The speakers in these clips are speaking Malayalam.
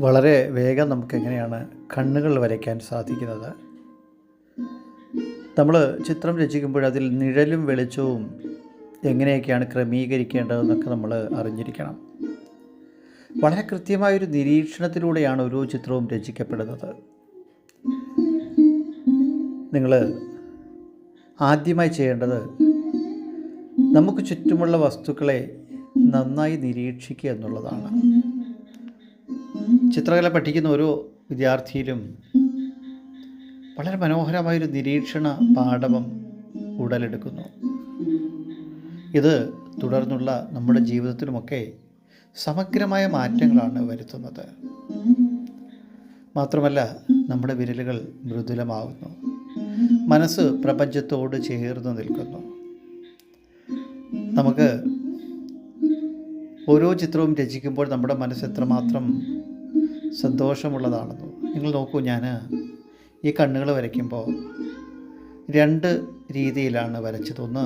വളരെ വേഗം നമുക്ക് എങ്ങനെയാണ് കണ്ണുകൾ വരയ്ക്കാൻ സാധിക്കുന്നത്? നമ്മൾ ചിത്രം രചിക്കുമ്പോൾ അതിൽ നിഴലും വെളിച്ചവും എങ്ങനെയൊക്കെയാണ് ക്രമീകരിക്കേണ്ടതെന്നൊക്കെ നമ്മൾ അറിഞ്ഞിരിക്കണം. വളരെ കൃത്യമായൊരു നിരീക്ഷണത്തിലൂടെയാണ് ഓരോ ചിത്രവും രചിക്കപ്പെടുന്നത്. നിങ്ങൾ ആദ്യമായി ചെയ്യേണ്ടത് നമുക്ക് ചുറ്റുമുള്ള വസ്തുക്കളെ നന്നായി നിരീക്ഷിക്കുക എന്നുള്ളതാണ്. ചിത്രകല പഠിക്കുന്ന ഓരോ വിദ്യാർത്ഥിയിലും വളരെ മനോഹരമായൊരു നിരീക്ഷണ പാഠവം ഉടലെടുക്കുന്നു. ഇത് തുടർന്നുള്ള നമ്മുടെ ജീവിതത്തിലുമൊക്കെ സമഗ്രമായ മാറ്റങ്ങളാണ് വരുത്തുന്നത്. മാത്രമല്ല നമ്മുടെ വിരലുകൾ മൃദുലമാവുന്നു. മനസ്സ് പ്രപഞ്ചത്തോട് ചേർന്ന് നിൽക്കുന്നു. നമുക്ക് ഓരോ ചിത്രവും രചിക്കുമ്പോൾ നമ്മുടെ മനസ്സ് എത്രമാത്രം സന്തോഷമുള്ളതാണെന്നോ നിങ്ങൾ നോക്കൂ ഞാൻ ഈ കണ്ണുകൾ വരയ്ക്കുമ്പോൾ രണ്ട് രീതിയിലാണ് വരച്ചത്. ഒന്ന്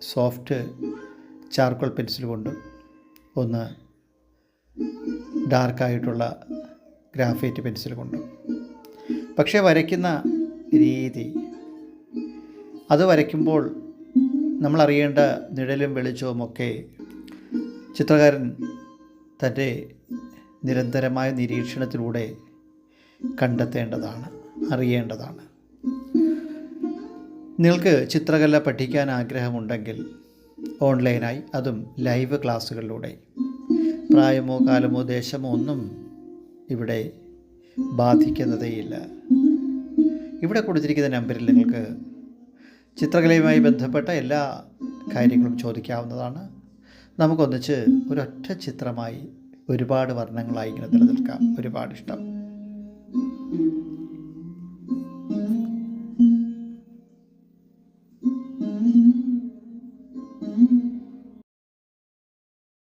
സോഫ്റ്റ് ചാർക്കോൾ പെൻസിൽ കൊണ്ട് ഒന്ന് ഡാർക്കായിട്ടുള്ള ഗ്രാഫൈറ്റ് പെൻസിൽ കൊണ്ട്. പക്ഷേ വരയ്ക്കുന്ന രീതി അത് വരയ്ക്കുമ്പോൾ നമ്മൾ അറിയേണ്ട നിഴലും വെളിച്ചവും ഒക്കെ ചിത്രകാരൻ തന്റെ നിരന്തരമായ നിരീക്ഷണത്തിലൂടെ കണ്ടെത്തേണ്ടതാണ് അറിയേണ്ടതാണ്. നിങ്ങൾക്ക് ചിത്രകല പഠിക്കാൻ ആഗ്രഹമുണ്ടെങ്കിൽ ഓൺലൈനായി അതും ലൈവ് ക്ലാസ്സുകളിലൂടെ. പ്രായമോ കാലമോ ദേശമോ ഒന്നും ഇവിടെ ബാധിക്കുന്നതേയില്ല. ഇവിടെ കൊടുത്തിരിക്കുന്ന നമ്പറിൽ നിങ്ങൾക്ക് ചിത്രകലയുമായി ബന്ധപ്പെട്ട എല്ലാ കാര്യങ്ങളും ചോദിക്കാവുന്നതാണ്. നമുക്കൊന്നിച്ച് ഒരൊറ്റ ചിത്രമായി ഒരുപാട് വർണങ്ങളായി ഇങ്ങനെ നിലനിൽക്കാം. ഒരുപാട് ഇഷ്ടം.